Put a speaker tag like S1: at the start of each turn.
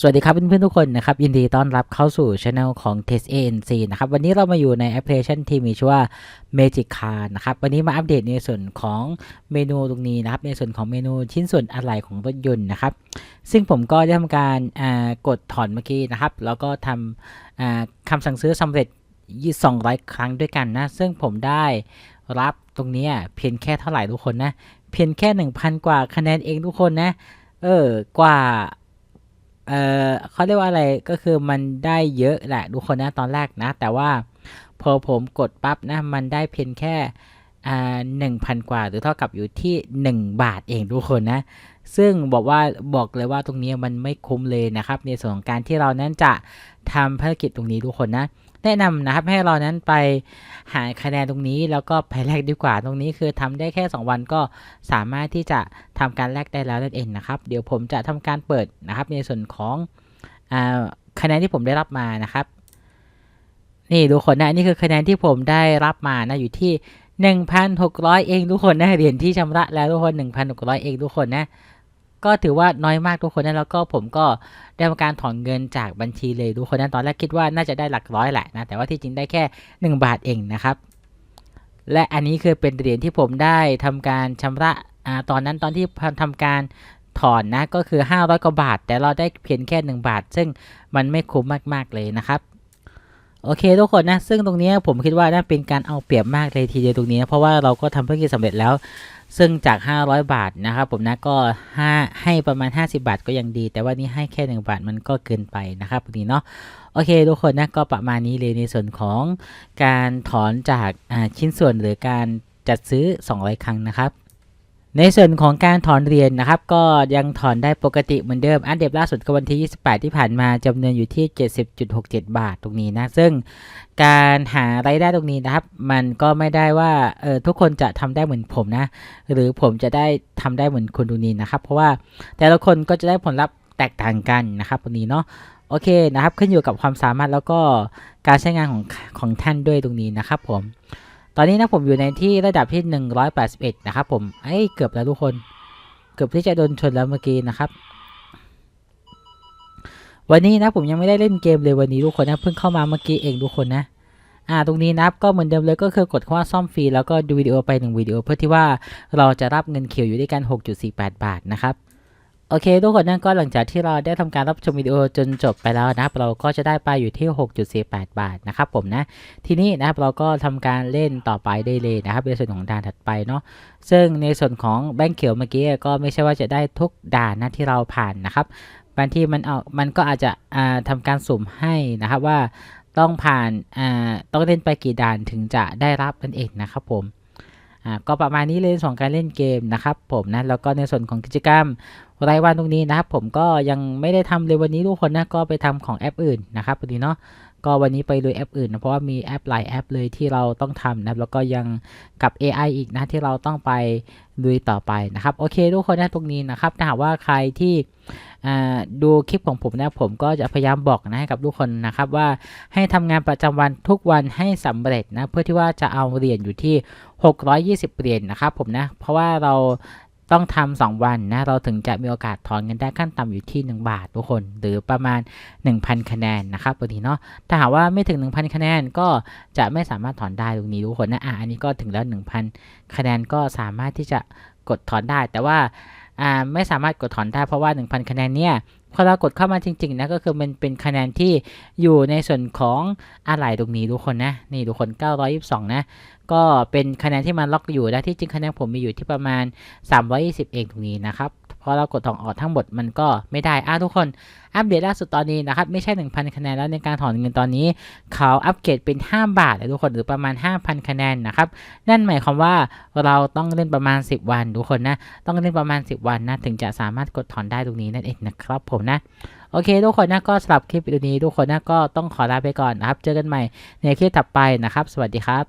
S1: สวัสดีครับเพื่อนๆทุกคนนะครับ ยินดีต้อนรับเข้าสู่ช anel ของ Test ANC นะครับ วันนี้เรามาอยู่ในแอปพลิเคชันที่มีชื่อว่า Magic Car นะครับ วันนี้มาอัปเดตในส่วนของเมนูตรงนี้นะครับ ในส่วนของเมนูชิ้นส่วนอะไหล่ของรถยนต์นะครับ ซึ่งผมก็ได้ทำการกดถอนเมื่อกี้นะครับ แล้วก็ทำคำสั่งซื้อสำเร็จ 200 ครั้งด้วยกันนะ ซึ่งผมได้รับตรงนี้เพียงแค่เท่าไหร่ทุกคนนะ เพียงแค่ 1,000 กว่าคะแนนเองทุกคนนะ เออกว่า เออเขาเรียกว่าอะไรก็คือมันได้เยอะแหละทุกคนนะตอนแรกนะ แต่ว่าพอผมกดปั๊บนะ มันได้เพียงแค่หนึ่งพันกว่า หรือเท่ากับอยู่ที่ 1 บาทเองทุกคนนะ ซึ่งบอกว่าบอกเลยว่าตรงนี้มันไม่คุ้มเลยนะครับ ในส่วนของการที่เรานั้นจะทำภารกิจตรงนี้ทุกคนนะ แนะนำนะครับให้เรานั้นไปหาคะแนนตรงนี้แล้วก็ไปแลกดีกว่าตรงนี้คือทำได้แค่ 2 วันก็สามารถที่จะทำการแลกได้แล้วนั่นเองนะครับเดี๋ยวผมจะทำการเปิดนะครับ ในส่วนของอคะแนนที่ผมได้รับมานะครับ นี่ทุกคนนะนี่คือคะแนนที่ผมได้รับมานะอยู่ที่ 1,600 เองทุกคนนะเหรียญที่ชำระแล้วทุกคน 1,600 เองทุกคนนะ ก็ถือว่าน้อยมากทุกคนนะแล้วก็ผมก็ได้ทำการถอนเงินจากบัญชีเลยทุกคนนะตอนแรกคิดว่าน่าจะได้หลักร้อยแหละนะแต่ว่าที่จริงได้แค่ 1 บาทเองนะครับ และอันนี้คือเป็นเหรียญที่ผมได้ทำการชำระอ่าตอนนั้นตอนที่ทำการถอนนะก็คือ 500กว่าบาท แต่เราได้เพียงแค่ 1 บาท ซึ่งมันไม่คุ้มมากๆเลยนะครับ โอเคทุกคนนะ ซึ่งตรงนี้ผมคิดว่าน่าเป็นการเอาเปรียบมากเลยทีเดียวตรงนี้นะเพราะว่าเราก็ทำภารกิจสำเร็จแล้ว ซึ่งจาก 500 บาทนะครับผมนะก็ให้ให้ประมาณ 50 บาทก็ยังดี แต่ว่านี่ให้แค่ 1 บาทมันก็เกินไปนะครับตรงนี้เนาะโอเคทุกคนนะก็ประมาณนี้เลยในส่วนของการถอนจากชิ้นส่วนหรือการจัดซื้อ 200 ครั้งนะครับ ในส่วนของการถอนเหรียญนะครับ ก็ยังถอนได้ปกติเหมือนเดิม อันเดบล่าสุดก็วันที่ 28 ที่ผ่านมาจำนวนอยู่ที่ 70.67 บาทตรงนี้นะ ซึ่งการหารายได้ตรงนี้นะครับ มันก็ไม่ได้ว่าเออทุกคนจะทำได้เหมือนผมนะ หรือผมจะได้ทำได้เหมือนคุณตรงนี้นะครับ เพราะว่าแต่ละคนก็จะได้ผลลัพธ์แตกต่างกันนะครับตรงนี้เนาะโอเคนะครับขึ้นอยู่กับความสามารถแล้วก็การใช้งานของของท่านด้วยตรงนี้นะครับผม ตอนนี้นะผมอยู่ในที่ระดับที่ 181 นะครับผมเอ้เกือบแล้วทุกคน เกือบที่จะโดนชนแล้วเมื่อกี้นะครับวันนี้นะผมยังไม่ได้เล่นเกมเลยวันนี้ทุกคนนะเพิ่งเข้ามาเมื่อกี้เองทุกคนนะอ่าตรงนี้นะครับก็เหมือนเดิมเลยก็คือกดคำว่าซ่อมฟรีแล้วก็ดูวิดีโอไปหนึ่งวิดีโอเพื่อที่ว่าเราจะรับเงินเขียวอยู่ด้วยกัน 6.48 บาทนะครับ โอเคทุกคนนั่นก็หลังจากที่เราได้ทำการรับชมวิดีโอจนจบไปแล้วนะเราก็จะได้ไปอยู่ที่ 6.48 บาทนะครับผมนะทีนี้นะเราก็ทำการเล่นต่อไปได้เลยนะครับในส่วนของด่านถัดไปเนาะซึ่งในส่วนของแบงค์เขียวเมื่อกี้ก็ไม่ใช่ว่าจะได้ทุกด่านนะที่เราผ่านนะครับบางทีมันเอามันก็อาจจะอ่าทำการสุ่มให้นะครับว่าต้องผ่านอ่าต้องเล่นไปกี่ด่านถึงจะได้รับนั่นเองนะครับผม อ่าก็ประมาณนี้เลยสองการเล่นเกมนะครับผมนะแล้วก็ในส่วนของกิจกรรมรายวันตรงนี้นะครับผมก็ยังไม่ได้ทำเลยวันนี้ทุกคนนะก็ไปทำของแอปอื่นนะครับพอดีเนาะ ก็วันนี้ไปลุยแอปอื่นนะเพราะว่ามีแอปหลายแอปเลยที่เราต้องทำนะครับแล้วก็ยังกับ AI อีกนะที่เราต้องไปลุยต่อไปนะครับโอเคทุกคนนะตรงนี้นะครับถ้าหากว่าใครที่ดูคลิปของผมนะผมก็จะพยายามบอกนะให้กับทุกคนนะครับว่าให้ทำงานประจำวันทุกวันให้สำเร็จนะเพื่อที่ว่าจะเอาเหรียญอยู่ที่ 620เหรียญนะครับผมนะเพราะว่าเรา ต้องทำสองวันนะ เราถึงจะมีโอกาสถอนเงินได้ขั้นต่ำอยู่ที่ 1 บาททุกคน หรือประมาณ 1,000 คะแนนนะครับตรงนี้เนาะถ้าหากว่าไม่ถึง 1,000 คะแนนก็จะไม่สามารถถอนได้ตรงนี้ทุกคนนะอะอันนี้ก็ถึงแล้ว 1,000 คะแนนก็สามารถที่จะกดถอนได้ แต่ว่าอ่าไม่สามารถกดถอนได้เพราะว่า 1,000 คะแนนเนี่ย พอเรากดเข้ามาจริงๆนะก็คือมันเป็นคะแนนที่อยู่ในส่วนของอะไรตรงนี้ทุกคนนะนี่ทุกคน 922 นะ ก็เป็นคะแนนที่มันล็อกอยู่และที่จริงคะแนนผมมีอยู่ที่ประมาณ 320 เองตรงนี้นะครับ พอเรากดถอนออกทั้งหมดมันก็ไม่ได้อะทุกคนอัปเดตล่าสุดตอนนี้นะครับไม่ใช่ 1,000 คะแนนแล้วในการถอนเงินตอนนี้ เขาอัปเกรดเป็น 5 บาทเลยทุกคนหรือประมาณ 5,000 คะแนนนะครับนั่นหมายความว่าเราต้องเล่นประมาณ 10 วันทุกคนนะต้องเล่นประมาณ 10 วันนะถึงจะสามารถกดถอนได้ตรงนี้นั่นเองนะครับผมนะโอเค ทุกคนนะก็สำหรับคลิปวิดีโอนี้ทุกคนนะก็ต้องขอลาไปก่อนนะครับ เจอกันใหม่ในคลิปถัดไปนะครับ สวัสดีครับ